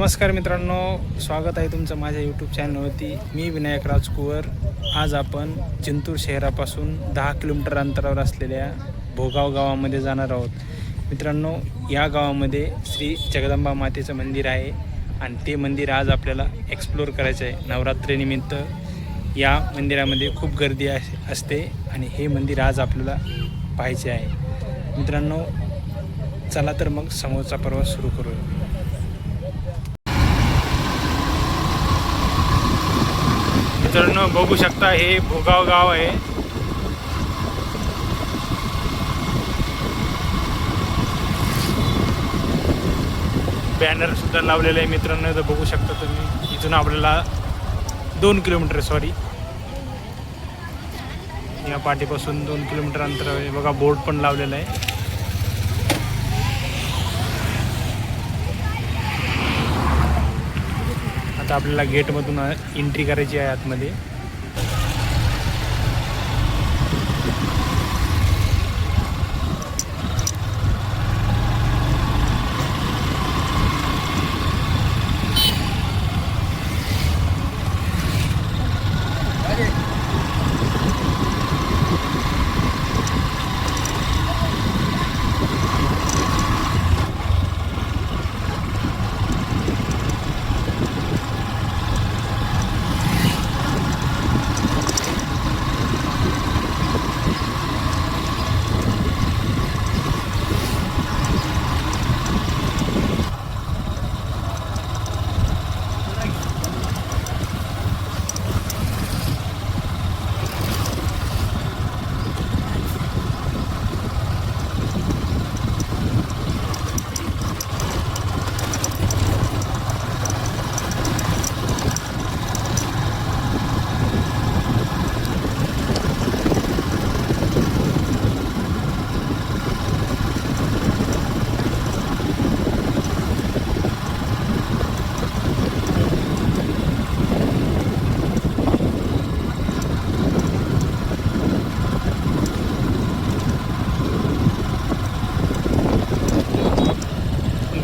नमस्कार मित्रांनो स्वागत आहे तुमचं माझ्या यूट्यूब चॅनलवरती मी विनायक राजकुवर. आज आपण जिंतूर शहरापासून दहा किलोमीटर अंतरावर असलेल्या भोगाव गावामध्ये जाणार आहोत. मित्रांनो या गावामध्ये श्री जगदंबा मातेचं मंदिर आहे आणि ते मंदिर आज आपल्याला एक्सप्लोअर करायचं आहे. नवरात्रीनिमित्त या मंदिरामध्ये खूप गर्दी अस- असते आणि हे मंदिर आज आपल्याला पाहायचे आहे. मित्रांनो चला तर मग समोरचा प्रवास सुरू करूया. मित्रांनो बघू शकता हे भोगाव गाव आहे. बॅनर सुद्धा लावलेलं आहे मित्रांनो तर बघू शकता तुम्ही. इथून आपल्याला दोन किलोमीटर सॉरी या पाठीपासून दोन किलोमीटर अंतर आहे. बघा बोर्ड पण लावलेला आहे. आता आपल्याला गेटमधून एंट्री करायची आहे आतमध्ये.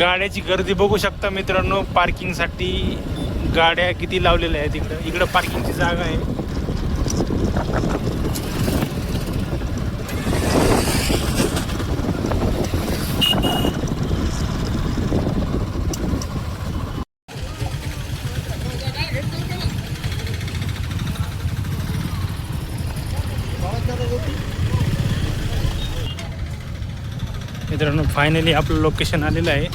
गाड्याची गर्दी बघू शकता मित्रांनो. पार्किंगसाठी गाड्या किती लावलेल्या आहेत इकडं. इकडं पार्किंगची जागा आहे. मित्रांनो फायनली आपलं लोकेशन आलेलं आहे.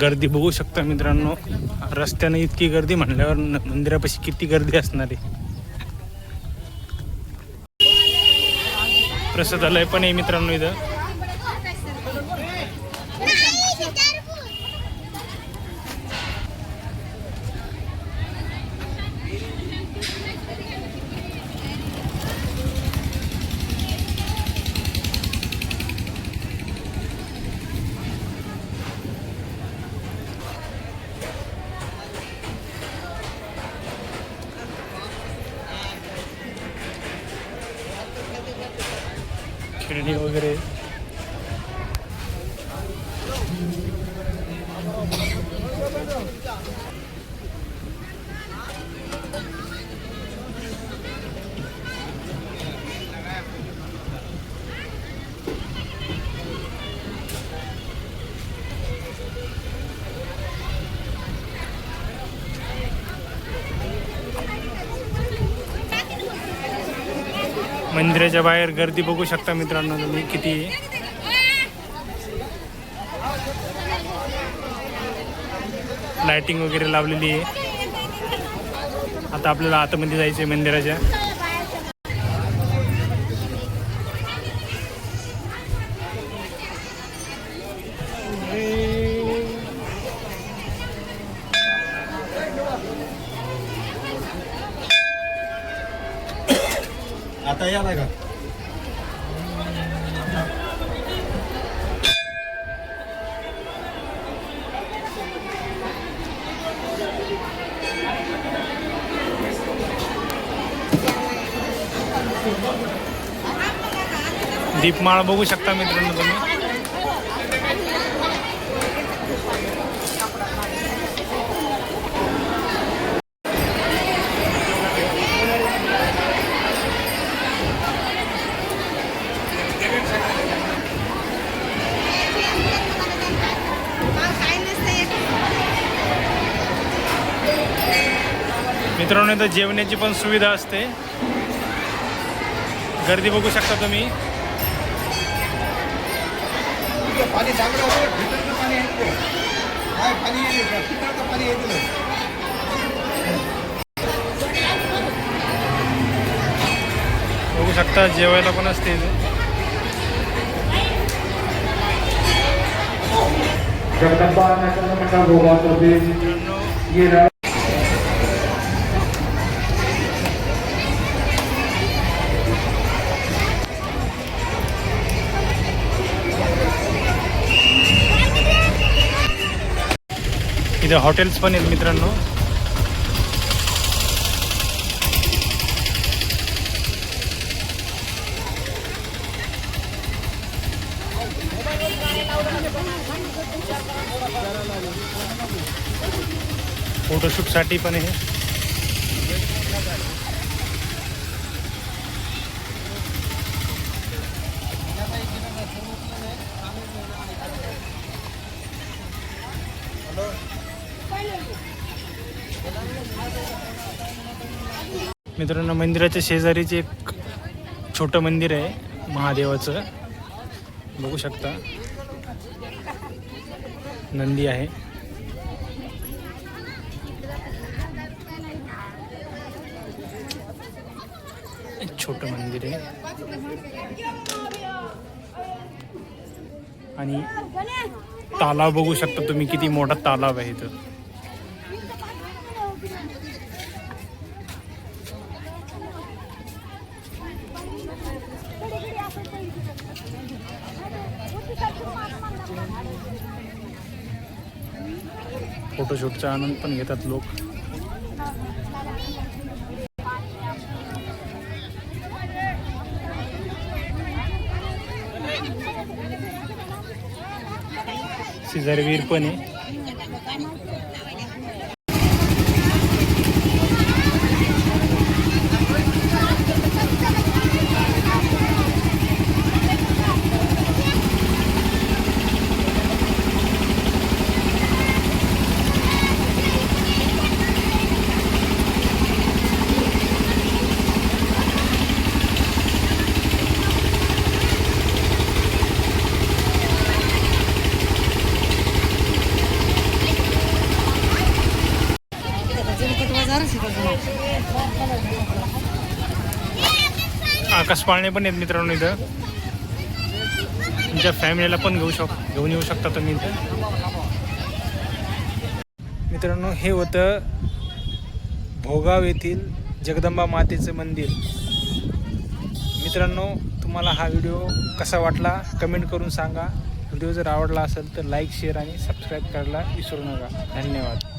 गर्दी बघू शकता मित्रांनो. रस्त्याने इतकी गर्दी म्हणल्यावर मंदिरापाशी किती गर्दी असणार आहे. प्रसादालय पण आहे मित्रांनो इथं. खेळणी वगैरे. मंदिराच्या बाहेर गर्दी बघू शकता मित्रांनो तुम्ही किती आहे. लाइटिंग वगैरे लावलेली आहे आता आपल्याला आतमध्ये जायचं आहे मंदिराच्या आता या का दीपमाळ बघू शकता मित्रांनो तुम्ही. मित्रांनो इथं जेवणाची पण सुविधा असते. गर्दी बघू शकता तुम्ही. बघू शकता जेवायला पण असते जगदंबा इथे हॉटेल्स पण आहेत फोटोशूट फोटोशूटसाठी पण आहे मित्रांनो मंदिराच्या शेजारीच एक छोटं मंदिर आहे महादेवाचं. बघू शकता. नंदी आहे. एक छोटं मंदिर आहे. आणि तालाव बघू शकता तुम्ही किती मोठा तालाव आहे इथं. फोटोशूटचा आनंद पण घेतात लोक. शेजारी पण आहे. आकाश पाळणे पण आहेत मित्रांनो इथं. तुमच्या फॅमिलीला पण घेऊ शक घेऊन येऊ शकता तुम्ही इथं. मित्रांनो हे होतं भोगाव येथील जगदंबा मातेचं मंदिर. मित्रांनो तुम्हाला हा व्हिडिओ कसा वाटला कमेंट करून सांगा. व्हिडिओ जर आवडला असेल तर लाईक शेअर आणि सबस्क्राईब करायला विसरू नका. धन्यवाद.